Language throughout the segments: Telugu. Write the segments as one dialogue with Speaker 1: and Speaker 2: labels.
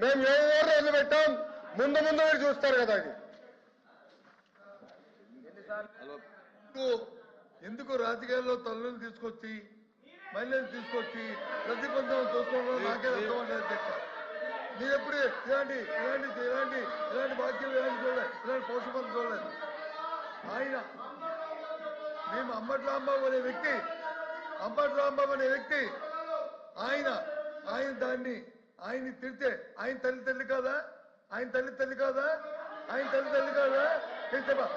Speaker 1: మేము ఎవరు వదిలిపెట్టాం ముందు ముందు మీరు చూస్తారు కదా అది.
Speaker 2: ఎందుకు? ఎందుకు రాజకీయాల్లో తల్లులు తీసుకొచ్చి మహిళలు తీసుకొచ్చి ప్రతిబంధం చూసుకోవడం నాకే అర్థం మీరు ఎప్పుడు ఇలాంటి ఇలాంటి ఇలాంటి ఇలాంటి వాక్యాలు ఇలాంటి చూడలేదు ఇలాంటి పౌషపం చూడలేదు. ఆయన మేము అంబటి రాంబాబు అనే వ్యక్తి అంబటి రాంబాబు అనే వ్యక్తి ఆయన ఆయన దాన్ని ఆయన్ని తిడితే ఆయన తల్లి తల్లి కాదా? ఆయన తల్లి తల్లి కాదా? ఆయన తల్లి తల్లి కాదా?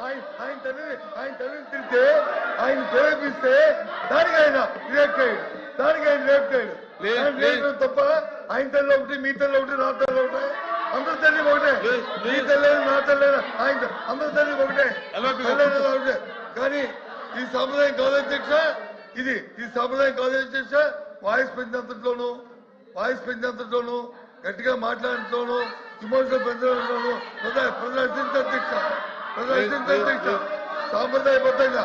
Speaker 2: ఆయన ఆయన తల్లిని ఆయన తల్లిని తిడితే ఆయన ప్రేరేపిస్తే దానికి ఆయన రియాక్ట్ అయ్యాడు దానికి ఆయన అయ్యడం తప్ప ఆయన తల్లి ఒకటి మీ తల్లి ఒకటి నా తల్లి ఒకటే. అందరి తల్లి ఒకటే. మీ. తల్లి నా తల్లి ఆయన అందరి తల్లి ఒకటే. ఒకటే. కానీ ఈ సాంప్రదాయం కాదు అధ్యక్ష. ఇది ఈ సాంప్రదాయం కాదు అధ్యక్ష. వాయిస్ పెంచినంతట్లోనూ వాయిస్ పెంచినంతట్లోనూ గట్టిగా మాట్లాడటంలోనూ ఇమోషనల్ పెంచడంలోనూ ప్రజా- ప్రదర్శించ అధ్యక్ష ప్రదర్శించ అధ్యక్ష సాంప్రదాయబద్ధంగా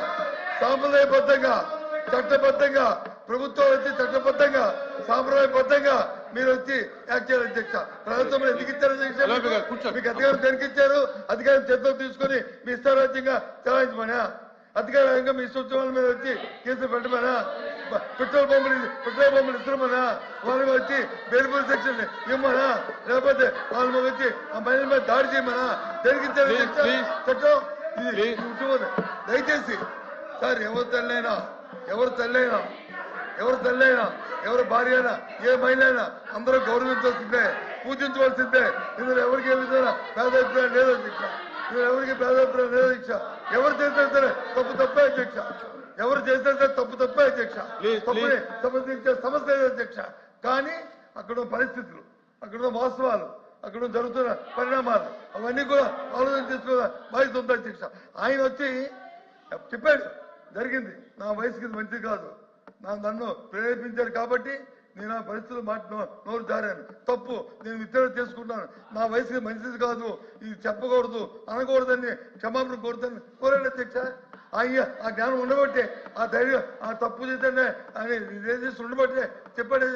Speaker 2: సాంప్రదాయబద్ధంగా చట్టబద్ధంగా ప్రభుత్వం వచ్చి చట్టబద్ధంగా సాంప్రదాయబద్ధంగా మీరు వచ్చి యాక్ట్ చేయాలి అధ్యక్ష ప్రభుత్వం ఎందుకు ఇచ్చారు అధ్యక్ష. మీకు అధికారం దేనికి ఇచ్చారు అధికారం చేతిలో తీసుకొని మీ ఇష్టారాజ్యంగా చలాయించమనా? అధికారంగా మీ సూచనల మీద వచ్చి కేసులు పెట్టమనా? పెట్రోల్ పంపులు పెట్రోల్ పంపులు ఇస్తున్నామనా వాళ్ళకి వచ్చి బెయిల్బుల్ సెక్షన్ ఇవ్వమనా లేకపోతే వాళ్ళ మీద వచ్చి ఆ మహిళల మీద దాడి చేయమనా?
Speaker 3: please.
Speaker 2: చట్టం ఇది. దయచేసి సార్ ఎవరు తల్లైనా ఎవరు తల్లైనా ఎవరు తల్లైనా ఎవరు భార్య అయినా ఏ మహిళ అయినా అందరూ గౌరవించాల్సిందే పూజించవలసిందే. ఇందులో ఎవరికి ఏ విధంగా పేదాభిప్రాయం లేదు అధ్యక్ష ఇందులో ఎవరికి పేదాభిప్రాయం లేదు అధ్యక్ష ఎవరు చేసినా సరే తప్పు తప్పే అధ్యక్ష ఎవరు చేసినా సరే తప్పు తప్పే అధ్యక్ష. తప్పుని సమర్థించే సమస్య లేదు అధ్యక్ష. కానీ అక్కడ పరిస్థితులు అక్కడ వాస్తవాలు అక్కడ జరుగుతున్న పరిణామాలు అవన్నీ కూడా ఆలోచన చేసుకోవాలి బాధ్యత ఉంది అధ్యక్ష. ఆయన వచ్చి చెప్పాడు జరిగింది. నా వయసుకి మంచిది కాదు. నా నన్ను ప్రేరేపించారు కాబట్టి నేను ఆ పరిస్థితులు మాట నోరు జారాను. తప్పు నేను విత్తనం చేసుకుంటాను నా వయసుకి మంచిది కాదు. ఇది చెప్పకూడదు అనకూడదని క్షమాపణ కోరుతాను కోరాడు అధ్యక్ష. ఆయన ఆ జ్ఞానం ఉండబట్టే ఆ ధైర్యం ఆ తప్పు చేతనే ఆయన ఇదేం చేసి ఉండబట్టే చెప్పాడు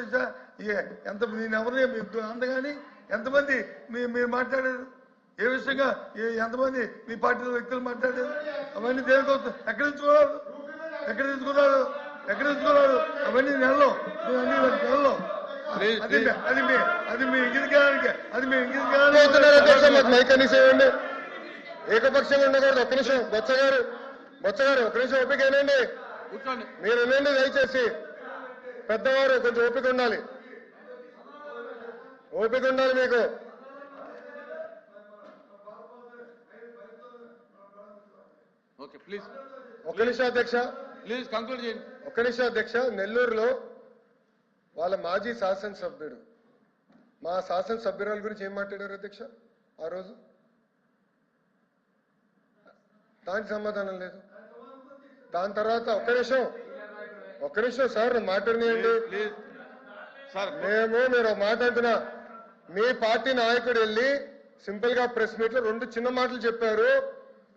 Speaker 2: ఏ- ఎంత నేను ఎవరిని మీకు అందగాని ఎంతమంది మీ మీరు మాట్లాడారు? ఏ విషయంగా ఎంతమంది మీ పార్టీలో వ్యక్తులు మాట్లాడారు? అవన్నీ దేనికోసం ఎక్కడ తీసుకున్నారు ఎక్కడ తీసుకున్నారు ఎక్కడ తీసుకున్నారు అవన్నీ నెలలో. అన్ని నెలలో. అది. మీ- అది మీ అది మీ ఇంగిదికానికి అది మీ
Speaker 1: ఇవ్వండి ఏకపక్షంగా ఉండకూడదు ఒక్క నిమిషం బొచ్చ గారు. బొచ్చ గారు ఒక్క నిమిషం ఓపిక ఏనండి
Speaker 3: కూర్చోండి.
Speaker 1: మీరు వినండి దయచేసి. పెద్దవారు కొంచెం ఓపిక ఉండాలి. ఓపిక ఉండాలి మీకు.
Speaker 3: Okay please.
Speaker 1: ఒక్క నిమిషం అధ్యక్ష.
Speaker 3: ప్లీజ్ కంక్లూడ్ చేయండి.
Speaker 1: ఒక్క నిమిషం అధ్యక్ష. నెల్లూరులో వాళ్ళ మాజీ శాసనసభ్యుడు. మా శాసనసభ్యురాల గురించి ఏం మాట్లాడారు అధ్యక్ష ఆ రోజు? దానికి సమాధానం లేదు. దాని తర్వాత ఒక్క నిమిషం. ఒక్క నిమిషం సార్ మాట్లాడినాయండి. మేము మీరు ఒక మాట అంటున్నా మీ పార్టీ నాయకుడు వెళ్ళి సింపుల్గా ప్రెస్ మీట్లో రెండు చిన్న మాటలు చెప్పారు.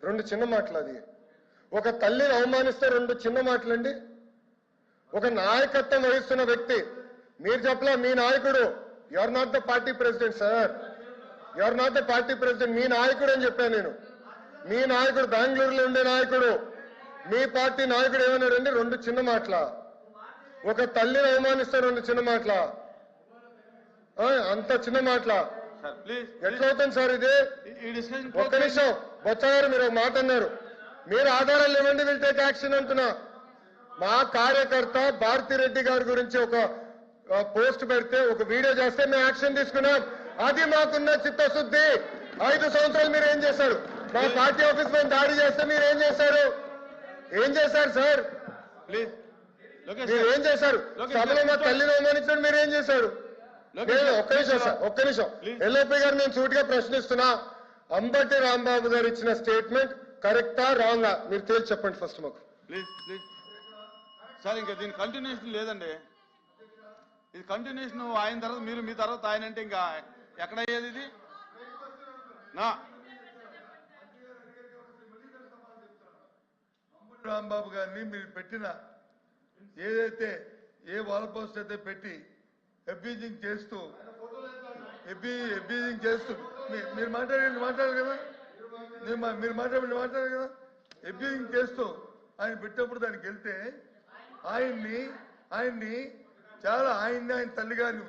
Speaker 1: రెండు చిన్న మాటలు అది. ఒక తల్లిని అవమానిస్తే రెండు చిన్న మాటలండి. ఒక నాయకత్వం వహిస్తున్న వ్యక్తి మీరు చెప్పలా మీ నాయకుడు you are not the party president sir you are not the party president మీ నాయకుడు అని చెప్పాను నేను. మీ నాయకుడు బెంగళూరులో ఉండే నాయకుడు. మీ పార్టీ నాయకుడు ఏమన్నాడండి రెండు చిన్న మాటల. ఒక తల్లిని అవమానిస్తే రెండు చిన్న మాటల. అంత చిన్న మాటల.
Speaker 3: సార్ ప్లీజ్
Speaker 1: ఎట్లా అవుతుంది సార్ ఇది? ఒక్క నిమిషం. బొచ్చగారు మీరు ఒక మాట అన్నారు. మీరు ఆధారాలు ఇవ్వండి విల్ టేక్ యాక్షన్ అంటున్నా. మా కార్యకర్త భారతిరెడ్డి గారి గురించి ఒక పోస్ట్ పెడితే ఒక వీడియో చేస్తే మేము యాక్షన్ తీసుకున్నాం. అది మాకున్న చిత్తశుద్ధి. ఐదు సంవత్సరాలు మీరు ఏం చేశారు? మా పార్టీ ఆఫీస్ మీద దాడి చేస్తే మీరు ఏం చేశారు? ఏం చేశారు సార్?
Speaker 3: ప్లీజ్.
Speaker 1: మీరు ఏం చేశారు? సభలో మా తల్లిని అవమానించడం మీరు ఏం చేశారు? నేను ఒక్క నిమిషం సార్ ఒక్క నిమిషం. ఎల్ఓపి గారు నేను సూటిగా ప్రశ్నిస్తున్నా. అంబటి రాంబాబు గారు ఇచ్చిన స్టేట్మెంట్ కరెక్టా రాంగా? మీరు తేల్చి చెప్పండి ఫస్ట్ మాకు.
Speaker 3: Please please. సార్ ఇంకా దీని కంటిన్యూషన్ లేదండి. ఇది కంటిన్యూషన్ ఆయన తర్వాత మీరు మీ తర్వాత ఆయన అంటే ఇంకా ఎక్కడ అయ్యేది ఇది? నా
Speaker 2: రాంబాబు గారిని మీరు పెట్టిన ఏదైతే ఏ వాల్ పోస్ట్ అయితే పెట్టి అబ్యూజింగ్ చేస్తూ ఎబ్బి ఎబ్బీజింగ్ చేస్తూ మీ- మీరు మాట్లాడండి మాట్లాడారు కదా? నేను మా- మీరు మాట్లాడండి మాట్లాడారు కదా? ఎబ్బీజింగ్ చేస్తూ ఆయన పెట్టినప్పుడు దానికి వెళ్తే ఆయన్ని ఆయన్ని చాలా ఆయన్ని ఆయన తల్లి గారిని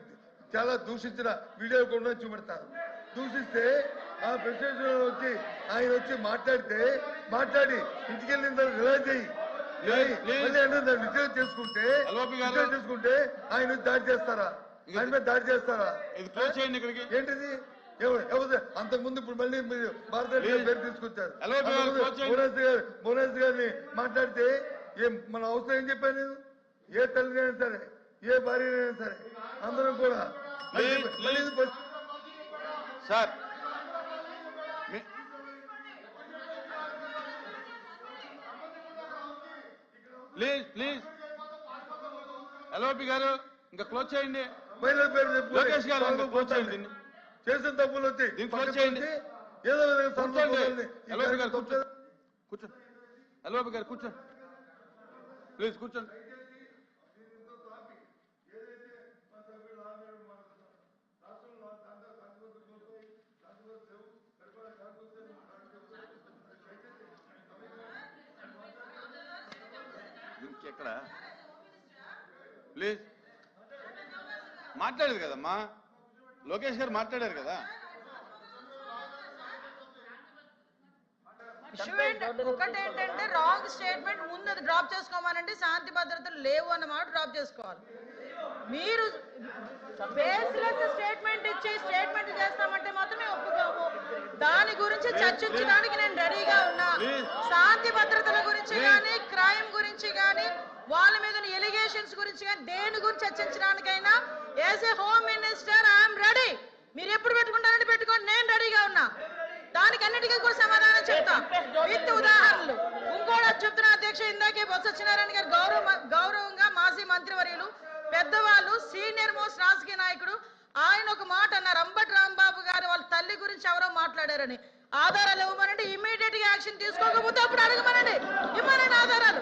Speaker 2: చాలా దూషించిన వీడియో కూడా చూపెడతారు. దూషిస్తే ఆ ప్రెసిడెంట్ వచ్చి ఆయన వచ్చి మాట్లాడితే మాట్లాడి ఇంటికి వెళ్ళిన తర్వాత రిలైజ్ అయ్యి చేసుకుంటే చేసుకుంటే ఆయన దాడి చేస్తారా? ఆయన మీద దాడి చేస్తారా? ఏంటిది? అంతకుముందు ఇప్పుడు మళ్ళీ మీరు భారతదేశ. పేరు తీసుకొచ్చారు. మోనాజ్ గారు మోనాజ్ గారిని మాట్లాడితే ఏం మన అవసరం ఏం చెప్పాను నేను? ఏ తల్లినైనా సరే ఏ భార్యనైనా సరే అందరం కూడా.
Speaker 3: సార్ మీ- ప్లీజ్ ప్లీజ్ ఎల్ఓపి గారు. ఇంకా క్లోజ్ చేయండి.
Speaker 2: మహిళల పేరు
Speaker 3: లోకేష్ గారు ఇంకా క్లోజ్ చేయండి.
Speaker 2: చేసిన తప్పులు వచ్చి
Speaker 3: దీన్ని క్లోజ్ చేయండి.
Speaker 2: ఏదో
Speaker 3: కూర్చోండి ఎల్ఓపి గారు కూర్చోండి కూర్చోండి ఎల్ఓపి గారు కూర్చోండి ప్లీజ్ కూర్చోండి. ఇంకెక్కడ ప్లీజ్. మాట్లాడేది కదమ్మా. లోకేష్ గారు మాట్లాడారు కదా.
Speaker 4: ఇష్యూ ఏంటి? ఒకటి ఏంటంటే రాంగ్ స్టేట్మెంట్ ముందు అది డ్రాప్ చేసుకోమనండి. శాంతి భద్రతలు లేవు అన్నమాట డ్రాప్ చేసుకోవాలి. మీరు బేస్లెస్ స్టేట్మెంట్ ఇచ్చి స్టేట్మెంట్ చేస్తామంటే మాత్రమే ఒప్పుకోము. దాని గురించి చర్చించడానికి నేను రెడీగా ఉన్నా. శాంతి భద్రతల గురించి. కానీ క్రైమ్ గురించి కానీ వాళ్ళ మీద ఎలిగేషన్స్ గురించి కానీ దేని గురించి చర్చించడానికైనా as a home minister I'm ready మీరు ఎప్పుడు పెట్టుకుంటారంటే పెట్టుకోండి. నేను రెడీగా ఉన్నా. దానికి అన్నిటికీ కూడా సమాధానం చెప్తా. విత్ ఉదాహరణలు. ఇంకోటి చెప్తున్న అధ్యక్ష ఇందాకే బొత్స సత్యనారాయణ గారు గౌరవ గౌరవంగా మాజీ మంత్రివర్యులు పెద్దవాళ్ళు సీనియర్ మోస్ట్ రాజకీయ నాయకుడు ఆయన ఒక మాట అన్నారు. అంబటి రాంబాబు గారు వాళ్ళ తల్లి గురించి ఎవరో మాట్లాడారని. ఆధారాలు ఇవ్వమనండి. ఇమీడియట్గా యాక్షన్ తీసుకోకపోతే అప్పుడు అడగమనండి. ఇవ్వనండి ఆధారాలు.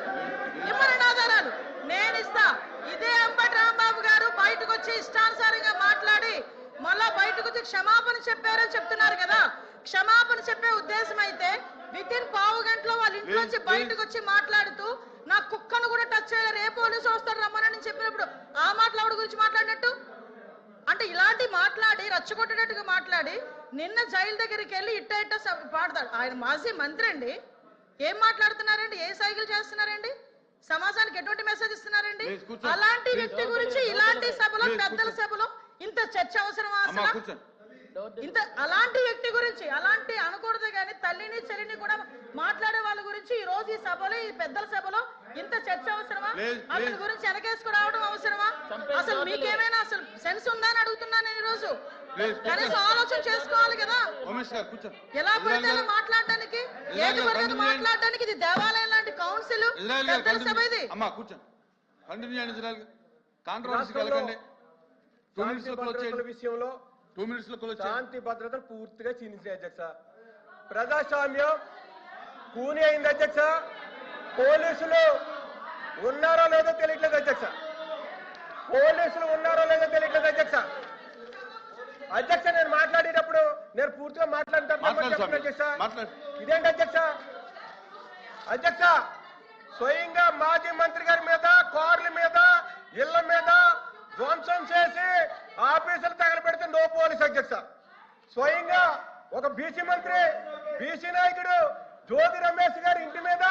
Speaker 4: ఆధారాలు నేను ఇస్తా. ఇదే అంబటి రాంబాబు గారు బయటకు వచ్చి ఇష్టానుసారంగా మాట్లాడి మళ్ళా బయటకు వచ్చి క్షమాపణ చెప్పారని చెప్తున్నారు కదా. క్షమాపణ చెప్పే ఉద్దేశం అయితే విత్ ఇన్ పావు గంటలో వాళ్ళ ఇంట్లో నుంచి బయటకు వచ్చి మాట్లాడుతూ నా కుక్కను కూడా టచ్ చేయలేరు ఏ పోలీసు వస్తారు రమ్మనని చెప్పినప్పుడు ఆ మాటలు గురించి మాట్లాడినట్టు? అంటే ఇలాంటి మాట్లాడి రచ్చగొట్టేటట్టుగా మాట్లాడి నిన్న జైలు దగ్గరికి వెళ్ళి ఇట్ట ఇట్ట పాడతాడు. ఆయన మాజీ మంత్రి అండి. ఏం మాట్లాడుతున్నారండి? ఏ సైకిల్ చేస్తున్నారండి? సమాజానికి ఎటువంటి మెసేజ్ ఇస్తున్నారండి. అలాంటి వ్యక్తి గురించి ఇలాంటి సభలో పెద్దల సభలో ఇంత చర్చ అవసరమా అసలు? ఇంత అలాంటి వ్యక్తి గురించి అలాంటి అనకూడదు కానీ తల్లిని చెల్లిని కూడా మాట్లాడే వాళ్ళ గురించి ఈ రోజు ఈ సభలో ఈ పెద్దల సభలో ఇంత చర్చ అవసరమా? అతని. గురించి వెనకేసుకు రావడం అవసరమా అసలు మీకేమైనా అసలు సెన్స్ ఉందా అని అడుగుతున్నాను నేను ఈ రోజు కనీసం ఆలోచన చేసుకోవాలి కదా. ఎలా పడితే మాట్లాడడానికి? ఏది పడితే. మాట్లాడడానికి ఇది దేవాలయం లాంటి కౌన్సిల్? పెద్దల సభ ఇది.
Speaker 3: అమ్మా కూర్చోండి కంటిన్యూ చేయండి ఇజ్రాయెల్ గారు కాంట్రవర్సీ కలగండి టూ మినిట్స్
Speaker 5: శాంతి
Speaker 3: లో
Speaker 5: విషయంలో
Speaker 3: టూ మినిట్స్లో
Speaker 5: శాంతి భద్రతలు పూర్తిగా క్షీణించినాయి అధ్యక్ష. ప్రజాస్వామ్యం కూని అయింది అధ్యక్ష. పోలీసులు ఉన్నారో లేదో తెలియట్లేదు అధ్యక్ష. పోలీసులు ఉన్నారో లేదో తెలియట్లేదు అధ్యక్ష. అధ్యక్ష నేను మాట్లాడేటప్పుడు నేను పూర్తిగా మాట్లాడతాను. అధ్యక్ష? ఇదేంటి అధ్యక్ష? అధ్యక్ష స్వయంగా మాజీ మంత్రి గారి మీద కార్ల మీద ఇళ్ళ మీద ధ్వంసం చేసి ఆఫీసులు తగలబెడితే నో పోలీస్ అధ్యక్ష. స్వయంగా ఒక బీసీ మంత్రి బీసీ నాయకుడు జ్యోతి రమేష్ గారి ఇంటి మీద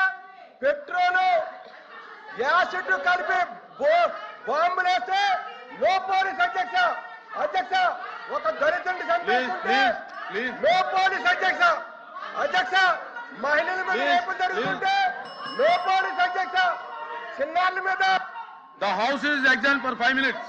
Speaker 5: పెట్రోలు యాసిడ్ కలిపి బో- బాంబులు వేస్తే నో పోలీస్ అధ్యక్ష. అధ్యక్ష ఒక
Speaker 3: please.
Speaker 5: నో పోలీస్ అధ్యక్ష. అధ్యక్ష మహిళల మీద రేపు జరుగుతుంటే నో పోలీస్ అధ్యక్ష చిన్నారుల మీద.
Speaker 3: The house is exam for five minutes